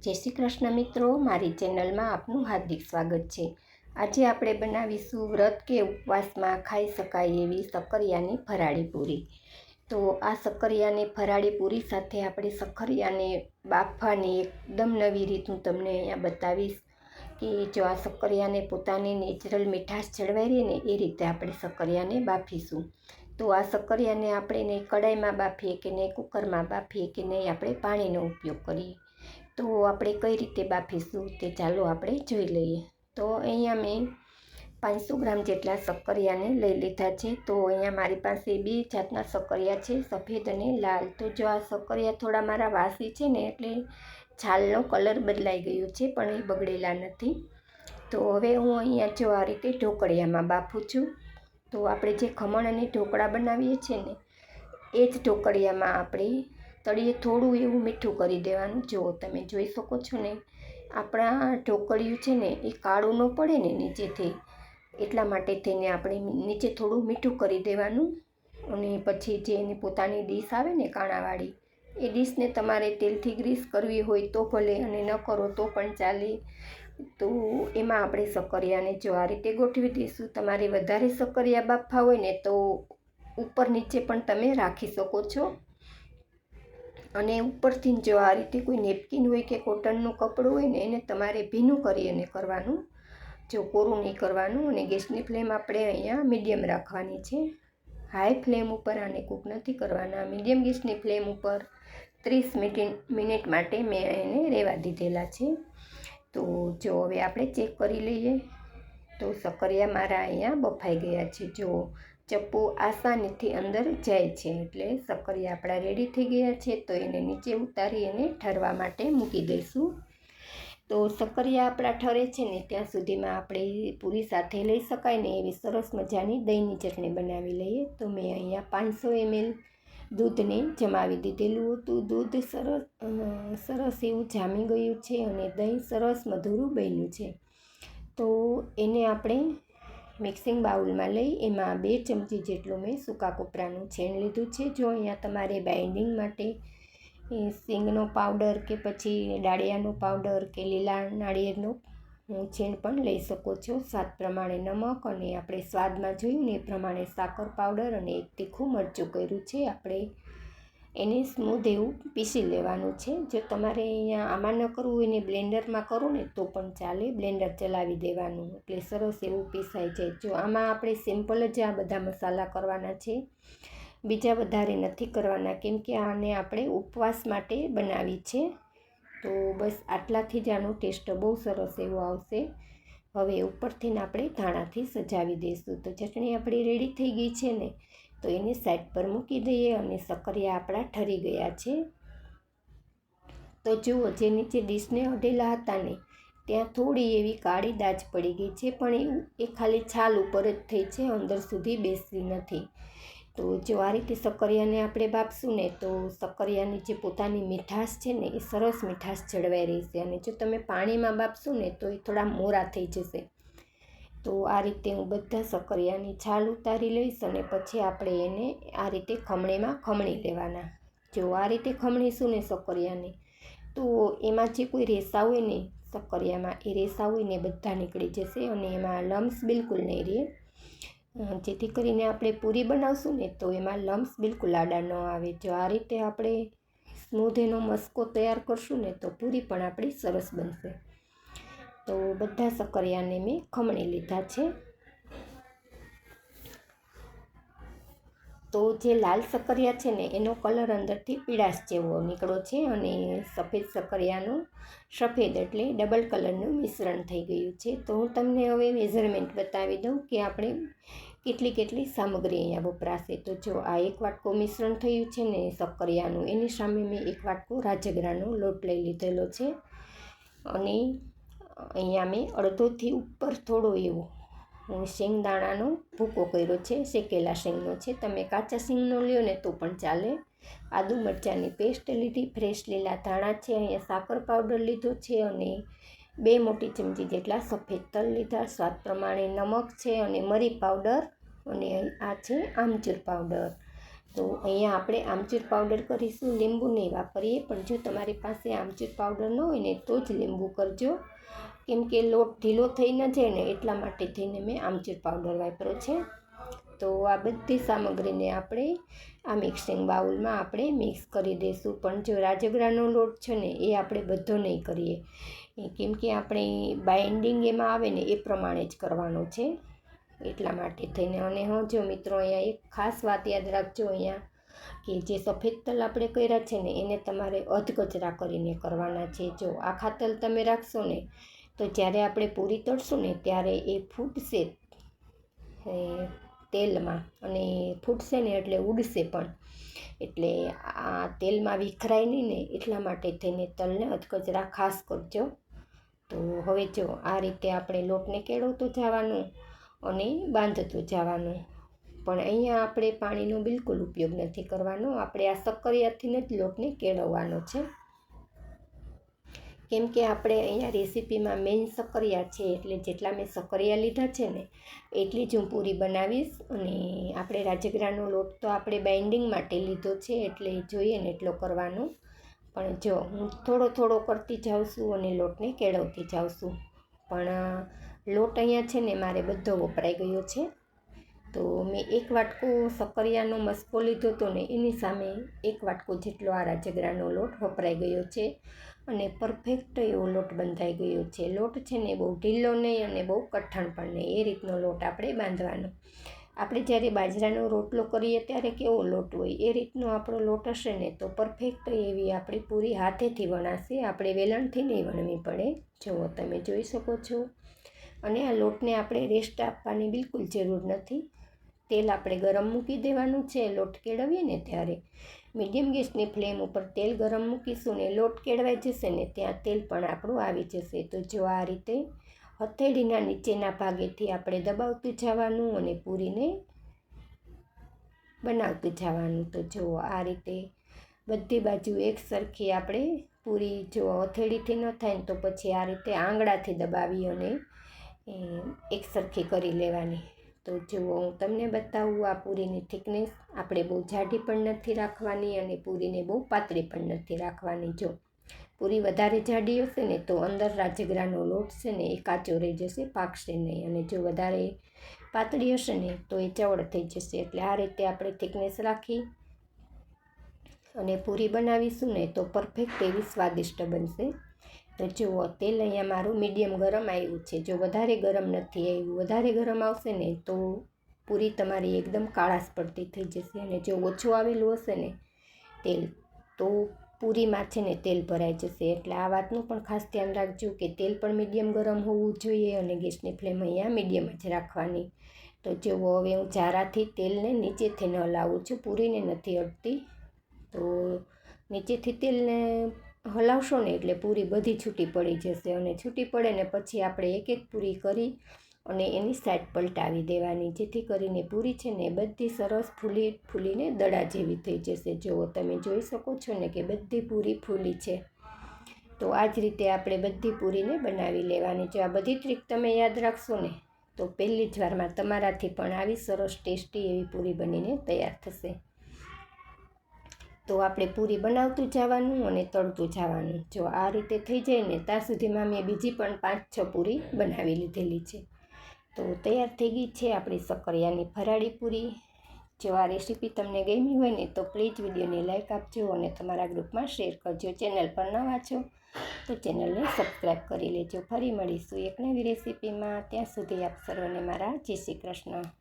જય શ્રી કૃષ્ણ મિત્રો, મારી ચેનલમાં આપનું હાર્દિક સ્વાગત છે. આજે આપણે બનાવીશું વ્રત કે ઉપવાસમાં ખાઈ શકાય એવી સક્કરિયાની ફરાળી પૂરી. તો આ સક્કરિયાની ફરાળી પૂરી સાથે આપણે સક્કરિયાને બાફવાની એકદમ નવી રીત હું તમને અહીંયા બતાવીશ કે જો આ સક્કરિયાને પોતાની નેચરલ મીઠાશ જળવાઈ રહે ને એ રીતે આપણે સક્કરિયાને બાફીશું. તો આ સક્કરિયાને આપણે નહીં કડાઈમાં બાફીએ કે નહીં કુકરમાં બાફીએ કે નહીં આપણે પાણીનો ઉપયોગ કરીએ. તો આપણે કઈ રીતે બાફીશું તે ચાલો આપણે જોઈ લઈએ. તો અહીંયા મેં પાંચસો ગ્રામ જેટલા સક્કરિયાને લઈ લીધા છે. તો અહીંયા મારી પાસે બે જાતના સક્કરિયા છે, સફેદ અને લાલ. તો જો આ સક્કરિયા થોડા મારા વાસી છે ને એટલે છાલનો કલર બદલાઈ ગયો છે, પણ એ બગડેલા નથી. તો હવે હું અહીંયા જો આ રીતે ઢોકળિયામાં બાફું છું. તો આપણે જે ખમણ અને ઢોકળા બનાવીએ છીએ ને, એ જ ઢોકળિયામાં આપણે તળીએ થોડું એવું મીઠું કરી દેવાનું. જો તમે જોઈ શકો છો ને, આપણા ઢોકળિયું છે ને, એ કાળું ન પડે ને નીચેથી. એટલા માટે થઈને આપણે નીચે થોડું મીઠું કરી દેવાનું અને પછી જે એની પોતાની ડીશ આવે ને કાણાવાળી, એ ડીશને તમારે તેલથી ગ્રીસ કરવી હોય તો ભલે અને ન કરો તો પણ ચાલે. તો એમાં આપણે સક્કરિયાને જો આ રીતે ગોઠવી દઈશું, તમારે વધારે સક્કરિયા બાફા હોય ને તો ઉપર નીચે પણ તમે રાખી શકો છો. અને ઉપરથી જો આ રીતે કોઈ નેપકિન હોય કે કોટનનું કપડું હોય ને, એને તમારે ભીનું કરી અને કરવાનું. જો કોરું નહીં કરવાનું અને ગેસની ફ્લેમ આપણે અહીંયા મીડિયમ રાખવાની છે. હાઈ ફ્લેમ ઉપર આને કૂક નથી કરવાના. મીડિયમ ગેસની ફ્લેમ ઉપર ત્રીસ મિનિટ મિનિટ માટે મેં એને રહેવા દીધેલા છે. તો જો હવે આપણે ચેક કરી લઈએ. તો સકરિયા મારા અહીંયા બફાઈ ગયા છે. જો ચપ્પુ આસાનીથી અંદર જાય છે એટલે સક્કરિયા આપણા રેડી થઈ ગયા છે તો એને નીચે ઉતારી એને ઠરવા માટે મૂકી દઈશું. તો સક્કરિયા આપણા ઠરે છે ને ત્યાં સુધીમાં આપણે પૂરી સાથે લઈ શકાય ને એવી સરસ મજાની દહીંની ચટણી બનાવી લઈએ. તો મેં અહીંયા પાંચસો એમએલ દૂધને જમાવી દીધેલું હતું. દૂધ સરસ સરસ એવું જામી ગયું છે અને દહીં સરસ મધુરું બન્યું છે. તો એને આપણે મિક્સિંગ બાઉલમાં લઈ એમાં બે ચમચી જેટલું મેં સૂકા કોપરાનું છેણ લીધું છે. જો અહીંયા તમારે બાઇન્ડિંગ માટે સિંગનો પાવડર કે પછી ડાળિયાનો પાવડર કે લીલા નાળિયેરનો છેણ પણ લઈ શકો છો. સ્વાદ પ્રમાણે નમક અને આપણે સ્વાદમાં જોયું ને એ પ્રમાણે સાકર પાવડર અને એક તીખું મરચું કર્યું છે. આપણે એને સ્મૂધ એવું પીસી લેવાનું છે. જો તમારે અહીંયા આમાં ન કરવું હોય ને બ્લેન્ડરમાં કરો ને તો પણ ચાલે. બ્લેન્ડર ચલાવી દેવાનું. એટલે સરસ એવું પીસાઈ જાય. જો આમાં આપણે સિમ્પલ જ આ બધા મસાલા કરવાના છે. બીજા વધારે નથી કરવાના, કેમ કે આને આપણે ઉપવાસ માટે બનાવી છે. તો બસ આટલાથી જ આનો ટેસ્ટ બહુ સરસ એવો આવશે. હવે ઉપરથી આપણે ધાણાથી સજાવી દઈશું. તો ચટણી આપણી રેડી થઈ ગઈ છે ને. તો એને સાઈડ પર મૂકી દઈએ અને સક્કરિયા આપણા ઠરી ગયા છે. તો જુઓ જે નીચે ડીશને અઢેલા હતા ને, ત્યાં થોડી એવી કાળી દાજ પડી ગઈ છે, પણ એ એ ખાલી છાલ ઉપર જ થઈ છે, અંદર સુધી બેસી નથી. તો જો આ રીતે સક્કરિયાને આપણે બાપશું ને, તો સક્કરિયાની જે પોતાની મીઠાશ છે ને, એ સરસ મીઠાશ જળવાઈ રહેશે અને જો તમે પાણીમાં બાપશો ને, તો એ થોડા મોરા થઈ જશે. તો આ રીતે હું બધા સક્કરિયાની છાલ ઉતારી લઈશ અને પછી આપણે એને આ રીતે ખમણીમાં ખમણી લેવાના. જો આ રીતે ખમણીશું ને સક્કરિયાને, તો એમાં જે કોઈ રેસા હોય ને સક્કરિયામાં, એ રેસા હોય ને બધા નીકળી જશે અને એમાં લમ્સ બિલકુલ નહીં રહે. જેથી કરીને આપણે પૂરી બનાવશું ને તો એમાં લમ્સ બિલકુલ આડા ન આવે. જો આ રીતે આપણે સ્મૂધ એનો મસ્કો તૈયાર કરશું ને તો પૂરી પણ આપણી સરસ બનશે. તો બધા સક્કરિયાને મેં ખમણી લીધા છે. તો જે લાલ સક્કરિયા છે ને, એનો કલર અંદરથી પીળાશ જેવો નીકળો છે અને સફેદ સક્કરિયાનો સફેદ એટલે ડબલ કલરનું મિશ્રણ થઈ ગયું છે. તો હું તમને હવે મેઝરમેન્ટ બતાવી દઉં કે આપણે કેટલી કેટલી સામગ્રી અહીંયા વપરાશે. તો જો આ એક વાટકો મિશ્રણ થયું છે ને સક્કરિયાનું એની સામે મેં એક વાટકો રાજગરાનો લોટ લઈ લીધેલો છે. અને અહીંયા મેં અડધોથી ઉપર થોડો એવો શેંગદાણાનો ભૂકો કર્યો છે, શેકેલા શેંગનો છે. તમે કાચા શેંગનો લ્યો ને તો પણ ચાલે. આદુ મરચાંની પેસ્ટ લીધી, ફ્રેશ લીલા ધાણા છે, અહીંયા સાકર પાવડર લીધો છે અને બે મોટી ચમચી જેટલા સફેદ તલ લીધા. સ્વાદ પ્રમાણે નમક છે અને મરી પાવડર અને આ છે આમચૂર પાવડર. તો અહીંયા આપણે આમચૂર પાવડર કરીશું, લીંબુ નહીં વાપરીએ, પણ જો તમારી પાસે આમચૂર પાવડર ન હોય ને તો જ લીંબુ કરજો. કેમ કે લોટ ઢીલો થઈ ન જાય ને એટલા માટે થઈને મેં આમચૂર પાવડર વાપર્યો છે. તો આ બધી સામગ્રીને આપણે આ મિક્સિંગ બાઉલમાં આપણે મિક્સ કરી દઈશું. પણ જો રાજગરાનો લોટ છે ને, એ આપણે બધો નહીં કરીએ. કેમ કે આપણે બાઇન્ડિંગ એમાં આવે ને એ પ્રમાણે જ કરવાનો છે. એટલા માટે થઈને. અને હું, જો મિત્રો, અહીંયા એક ખાસ વાત યાદ રાખજો અહીંયા, કે જે સફેદ તલ આપણે કર્યા છે ને, એને તમારે અધકચરા કરીને કરવાના છે. જો આખા તલ તમે રાખશો ને, તો જ્યારે આપણે પૂરી તળશું ને, ત્યારે એ ફૂટશે તેલમાં. અને ફૂટશે ને એટલે ઉડશે પણ. એટલે આ તેલમાં વિખરાય નહીં ને, એટલા માટે થઈને તલને અધકચરા ખાસ કરજો. તો હવે જો આ રીતે આપણે લોટને કેળવતું જવાનું. અને બાંધતું જવાનું. પણ અહીંયા આપણે પાણીનો બિલકુલ ઉપયોગ નથી કરવાનો. આપણે આ સક્કરિયાથી જ લોટને કેળવવાનો છે. કેમ કે આપણે અહીંયા રેસીપીમાં મેઇન સક્કરિયા છે, એટલે જેટલા મેં સક્કરિયા લીધા છે ને, એટલી જ હું પૂરી બનાવીશ. અને આપણે રાજગરાનો લોટ તો આપણે બાઇન્ડિંગ માટે લીધો છે, એટલે જોઈએ ને એટલો કરવાનો. પણ જો હું થોડો થોડો કરતી જાઉં છું અને લોટને કેળવતી જાઉં છું. પણ લોટ અહીંયા છે ને મારે બધો વપરાઈ ગયો છે. તો મેં એક વાટકો સક્કરિયાનો મસ્કો લીધો હતો ને એની સામે એક વાટકો જેટલો આ રાજગરાનો લોટ વપરાઈ ગયો છે અને પરફેક્ટ એવો લોટ બંધાઈ ગયો છે. લોટ છે ને બહુ ઢીલો નહીં અને બહુ કઠણ પણ નહીં, એ રીતનો લોટ આપણે બાંધવાનો. આપણે જ્યારે બાજરાનો રોટલો કરીએ ત્યારે કેવો લોટ હોય, એ રીતનો આપણો લોટ હશે ને તો પરફેક્ટ એવી આપણી પૂરી હાથેથી વણાશે. આપણે વેલણથી નહીં વણવી પડે. જુઓ તમે જોઈ શકો છો. અને આ લોટને આપણે રેસ્ટ આપવાની બિલકુલ જરૂર નથી. તેલ આપણે ગરમ મૂકી દેવાનું છે, લોટ કેળવીએ ને ત્યારે. મીડિયમ ગેસની ફ્લેમ ઉપર તેલ ગરમ મૂકીશું ને લોટ કેળવાઈ જશે ને ત્યાં તેલ પણ આપણું આવી જશે. તો જો આ રીતે હથેળીના નીચેના ભાગેથી આપણે દબાવતું જવાનું અને પૂરીને બનાવતું જવાનું. તો જુઓ આ રીતે બધી બાજુ એક સરખી આપણે પૂરી જો હથેળીથી ન થાય ને તો પછી આ રીતે આંગળાથી દબાવી અને એક સરખી કરી લેવાની. તો જુઓ, હું તમને બતાવું આ પૂરીની થિકનેસ આપણે બહુ જાડી પણ નથી રાખવાની અને પૂરીને બહુ પાતળી પણ નથી રાખવાની. જો, પૂરી વધારે જાડી હશે ને તો અંદર રાજગરાનો લોટ છે ને એ કાચો રહી જશે, પાકશે નહીં. અને જો વધારે પાતળી હશે ને તો એ ચવડ થઈ જશે. એટલે આ રીતે આપણે થિકનેસ રાખી અને પૂરી બનાવીશું ને તો પરફેક્ટ એવી સ્વાદિષ્ટ બનશે. તો જુઓ, તેલ અહીંયા મારું મીડિયમ ગરમ આવ્યું છે. જો વધારે ગરમ નથી આવ્યું, વધારે ગરમ આવશે ને, તો પૂરી તમારી એકદમ કાળાશ પડતી થઈ જશે અને જો ઓછું આવેલું હશે ને તેલ, તો પૂરીમાં છે ને તેલ ભરાઈ જશે. એટલે આ વાતનું પણ ખાસ ધ્યાન રાખજો કે તેલ પણ મીડિયમ ગરમ હોવું જોઈએ અને ગેસની ફ્લેમ અહીંયા મીડિયમ જ રાખવાની. તો જુઓ, હવે હું જારાથી તેલને નીચેથી ન લાવું છું, પૂરીને નથી અડતી તો નીચેથી તેલને હલાવશો ને એટલે પૂરી બધી છૂટી પડી જશે અને છૂટી પડે ને પછી આપણે એક એક પૂરી કરી અને એની સાઈડ પલટાવી દેવાની, જેથી કરીને પૂરી છે ને બધી સરસ ફૂલી, ફૂલીને દડા જેવી થઈ જશે. જુઓ, તમે જોઈ શકો છો ને કે બધી પૂરી ફૂલી છે. તો આ જ રીતે આપણે બધી પૂરીને બનાવી લેવાની. જો આ બધી ટ્રીક તમે યાદ રાખશો ને, તો પહેલી જ વારમાં તમારાથી પણ આવી સરસ ટેસ્ટી એવી પૂરી બનીને તૈયાર થશે. તો આપણે પૂરી બનાવતું જવાનું અને તળતું જવાનું. જો આ રીતે થઈ જાય ને, ત્યાં સુધીમાં મેં બીજી પણ પાંચ છ પૂરી બનાવી લીધેલી છે. તો તૈયાર થઈ ગઈ છે આપણી સક્કરિયાની ફરાળી પૂરી. જો આ રેસીપી તમને ગમી હોય ને, તો પ્લીઝ વિડીયોને લાઇક આપજો અને તમારા ગ્રુપમાં શેર કરજો. ચેનલ પર નવા છો, તો ચેનલને સબસ્ક્રાઈબ કરી લેજો. ફરી મળીશું એક નવી રેસીપીમાં. ત્યાં સુધી આપ સર્વને મારા જય શ્રી કૃષ્ણ.